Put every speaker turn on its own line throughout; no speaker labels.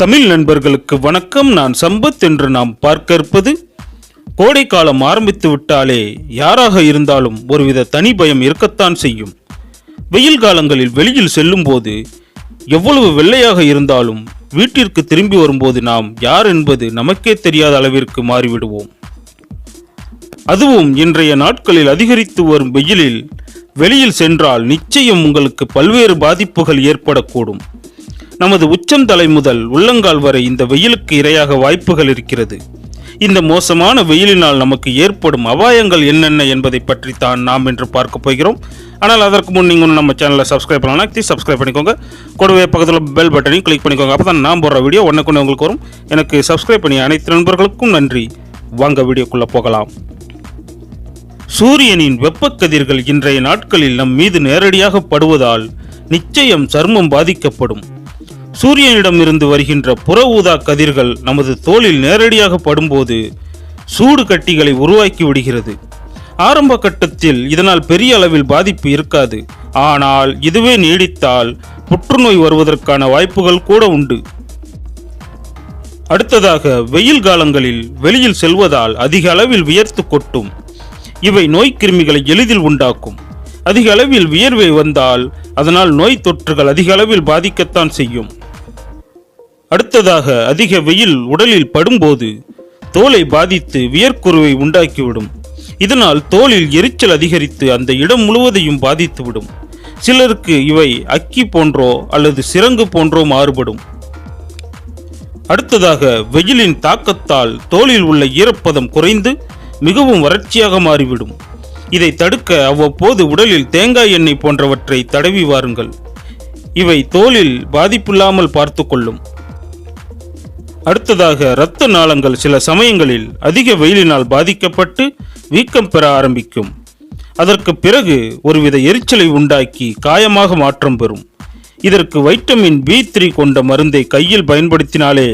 தமிழ் நண்பர்களுக்கு வணக்கம். நான் சம்பத் என்று நாம் பார்க்க இருப்பது கோடைக்காலம் ஆரம்பித்து விட்டாலே யாராக இருந்தாலும் ஒருவித தனி பயம் இருக்கத்தான் செய்யும். வெயில் காலங்களில் வெளியில் செல்லும்போது எவ்வளவு வெள்ளையாக இருந்தாலும் வீட்டிற்கு திரும்பி வரும்போது நாம் யார் என்பது நமக்கே தெரியாத அளவிற்கு மாறிவிடுவோம். அதுவும் இன்றைய நாட்களில் அதிகரித்து வரும் வெயிலில் வெளியில் சென்றால் நிச்சயம் உங்களுக்கு பல்வேறு பாதிப்புகள் ஏற்படக்கூடும். நமது உச்சம் தலை முதல் உள்ளங்கால் வரை இந்த வெயிலுக்கு இரையாக வாய்ப்புகள் இருக்கிறது. இந்த மோசமான வெயிலினால் நமக்கு ஏற்படும் அபாயங்கள் என்னென்ன என்பதை பற்றி தான் நாம் இன்று பார்க்க போகிறோம். ஆனால் அதற்கு முன் நீங்கள் நம்ம சேனலை சப்ஸ்கிரைப் பண்ணலாம் ப்ளீஸ் சப்ஸ்கிரைப் பண்ணிக்கோங்க. கூடவே பக்கத்தில் பெல் பட்டனையும் கிளிக் பண்ணிக்கோங்க. அப்போ தான் நான் போடுற வீடியோ ஒன்று உங்களுக்கு வரும். எனக்கு சப்ஸ்கிரைப் பண்ணி அனைத்து நண்பர்களுக்கும் நன்றி. வாங்க வீடியோக்குள்ளே போகலாம். சூரியனின் வெப்பக்கதிர்கள் இன்றைய நாட்களில் நம் மீது நேரடியாக படுவதால் நிச்சயம் சர்மம் பாதிக்கப்படும். சூரியனிடமிருந்து வருகின்ற புற ஊதா கதிர்கள் நமது தோலில் நேரடியாக படும்போது சூடு கட்டிகளை உருவாக்கி விடுகிறது. ஆரம்ப கட்டத்தில் இதனால் பெரிய அளவில் பாதிப்பு இருக்காது. ஆனால் இதுவே நீடித்தால் புற்றுநோய் வருவதற்கான வாய்ப்புகள் கூட உண்டு. அடுத்ததாக வெயில் காலங்களில் வெளியில் செல்வதால் அதிக அளவில் வியர்த்து கொட்டும். இவை நோய் கிருமிகளை எளிதில் உண்டாக்கும். அதிக அளவில் வியர்வை வந்தால் அதனால் நோய் தொற்றுகள் அதிக அளவில் பாதிக்கத்தான் செய்யும். அடுத்ததாக அதிக வெயில் உடலில் படும்போது தோலை பாதித்து வியர்க்குருவை உண்டாக்கிவிடும். இதனால் தோலில் எரிச்சல் அதிகரித்து அந்த இடம் முழுவதையும் பாதித்துவிடும். சிலருக்கு இவை அக்கி போன்றோ அல்லது சிறங்கு போன்றோ மாறுபடும். அடுத்ததாக வெயிலின் தாக்கத்தால் தோலில் உள்ள ஈரப்பதம் குறைந்து மிகவும் வறட்சியாக மாறிவிடும். இதை தடுக்க அவ்வப்போது உடலில் தேங்காய் எண்ணெய் போன்றவற்றை தடவி வாருங்கள். இவை தோலில் பாதிப்பில்லாமல் பார்த்து கொள்ளும். அடுத்ததாக இரத்த நாளங்கள் சில சமயங்களில் அதிக வெயிலினால் பாதிக்கப்பட்டு வீக்கம் பெற ஆரம்பிக்கும். அதற்கு பிறகு ஒருவித எரிச்சலை உண்டாக்கி காயமாக மாற்றம் பெறும். இதற்கு வைட்டமின் பி த்ரீ கொண்ட மருந்தை கையில் பயன்படுத்தினாலே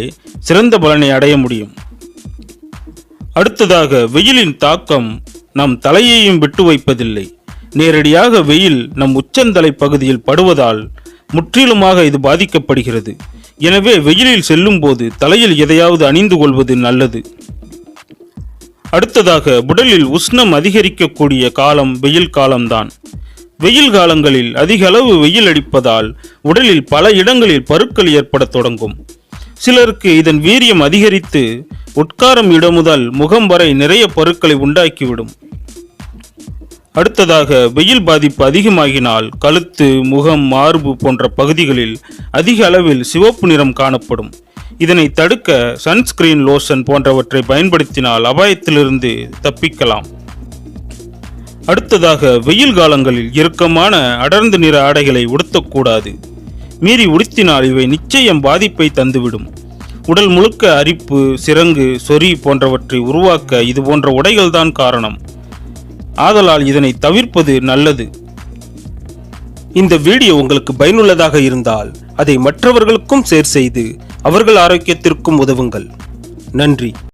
சிறந்த பலனை அடைய முடியும். அடுத்ததாக வெயிலின் தாக்கம் நம் தலையையும் விட்டு வைப்பதில்லை. நேரடியாக வெயில் நம் உச்சந்தலை பகுதியில் படுவதால் முற்றிலுமாக இது பாதிக்கப்படுகிறது. எனவே வெயிலில் செல்லும்போது தலையில் எதையாவது அணிந்து கொள்வது நல்லது. அடுத்ததாக உடலில் உஷ்ணம் அதிகரிக்கக்கூடிய காலம் வெயில் காலம்தான். வெயில் காலங்களில் அதிக அளவு வெயில் அடிப்பதால் உடலில் பல இடங்களில் பருக்கள் ஏற்படத் தொடங்கும். சிலருக்கு இதன் வீரியம் அதிகரித்து உட்காரம் இடமுதல் முகம் வரை நிறைய பருக்களை உண்டாக்கிவிடும். அடுத்ததாக வெயில் பாதிப்பு அதிகமாகினால் கழுத்து முகம் மார்பு போன்ற பகுதிகளில் அதிக அளவில் சிவப்பு நிறம் காணப்படும். இதனை தடுக்க சன்ஸ்கிரீன் லோஷன் போன்றவற்றை பயன்படுத்தினால் அபாயத்திலிருந்து தப்பிக்கலாம். அடுத்ததாக வெயில் காலங்களில் இறுக்கமான அடர்ந்த நிற ஆடைகளை உடுத்தக்கூடாது. மீறி உடுத்தினால் இவை நிச்சயம் பாதிப்பை தந்துவிடும். உடல் முழுக்க அரிப்பு சிரங்கு சொறி போன்றவற்றை உருவாக்க இது போன்ற உடைகள்தான் காரணம். ஆதலால் இதனை தவிர்ப்பது நல்லது.
இந்த வீடியோ உங்களுக்கு பயனுள்ளதாக இருந்தால் அதை மற்றவர்களுக்கும் ஷேர் செய்து அவர்கள் ஆரோக்கியத்திற்கும் உதவுங்கள். நன்றி.